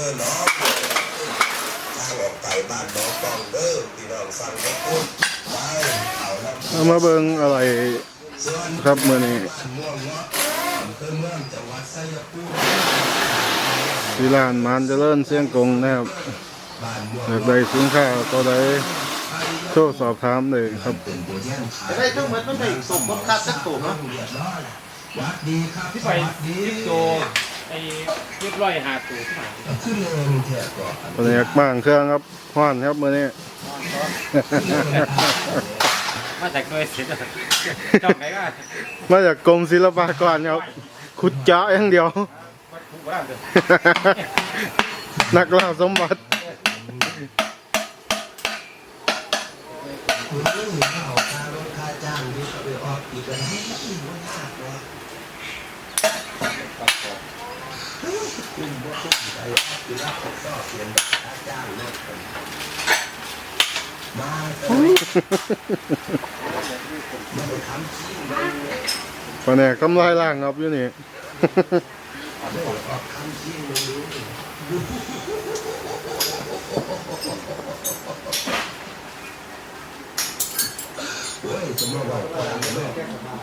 บ้านน้องกองเด้อพี่น้องฟังให้พูดไปเอาละเอามาเบิ่งอะไรส่วนครับมื้อนี้บ้านม่วงเงาะอำเภอเมืองจังหวัดชัยภูมิที่ร้านมานเจริญเสียงกงนะครับบ้านม่วงอยากได้สินค้าก็ได้โทรสอบถามเลยครับเป็นตัวแย่งขายจะได้ทั้งหมดมันได้สมบัติค่าสักตัวเนาะเรียบร้อยวัดดีครับที่สไปวัสดีคริปโต ไอ้เรียบร้อยหาตัวที่ไหนขึ้นเองเถอะก่อนตอนนี้บ้างเครื่องครับห้อนครับมื้อนี้ มาจากหน่วยศิลป์จำไหนก็มาจากกรมศิลปากรครับขุดเจาะอย่างเดียวถูกกว่าเดิมนักล่าสมบัติคุณนี่เขาค่ารถค่าจ้างนี่ก็ไปออกอีกแล้วไม่ยากหรอก คุณบ่ต้องใจออกอยู่แล้วเขาก็เปลี่ยนค่าจ้างรถกันมาเถอะมาไปทำขี้มันแผนกำไรล่างครับอยู่นี่ ไม่ออกคำขี้มันรู้เฮ้ยจะมาบอกความกันเนาะ